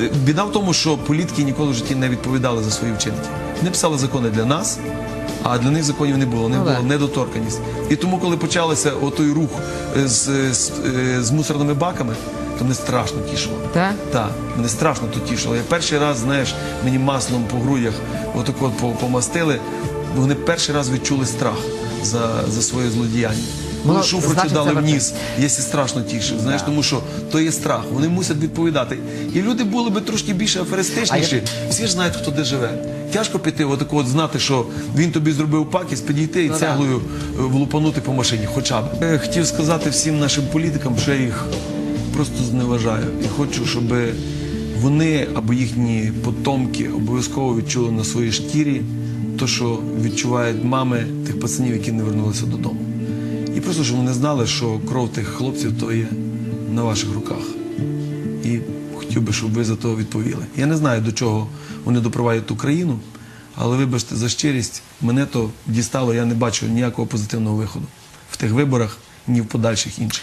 Е, Біда в тому, що політики ніколи в житті не відповідали за свої вчинки. Вони писали закони для нас, а для них законів не було. Не Ну, було недоторканість. І тому, коли почався отой рух е, з, з, е, з мусорними баками, то мене страшно тішило. Так? Так, мене страшно то тішило. Я перший раз, знаєш, мені маслом по грудях отак от по- помастили. Вони перший раз відчули страх за, за своє злодіяння. Коли Ну, шуфрочі дали це в ніс, я страшно тішив. Знаєш, тому що то є страх. Вони мусять відповідати. І люди були би трошки більше аферистичніші. Всі ж знають, хто де живе. Тяжко піти, отако от знати, що він тобі зробив пакість, підійти і Ну, да. цеглою е, влупанути по машині, хоча б. Я хотів сказати всім нашим політикам, що я їх просто зневажаю. І хочу, щоб вони або їхні потомки обов'язково відчули на своїй шкірі те, що відчувають мами тих пацанів, які не вернулися додому. І просто щоб вони знали, що кров тих хлопців то є на ваших руках. І хотів би, щоб ви за то відповіли. Я не знаю, до чого вони допровадять Україну, але вибачте за щирість, мене то дістало, я не бачу ніякого позитивного виходу в тих виборах, ні в подальших інших.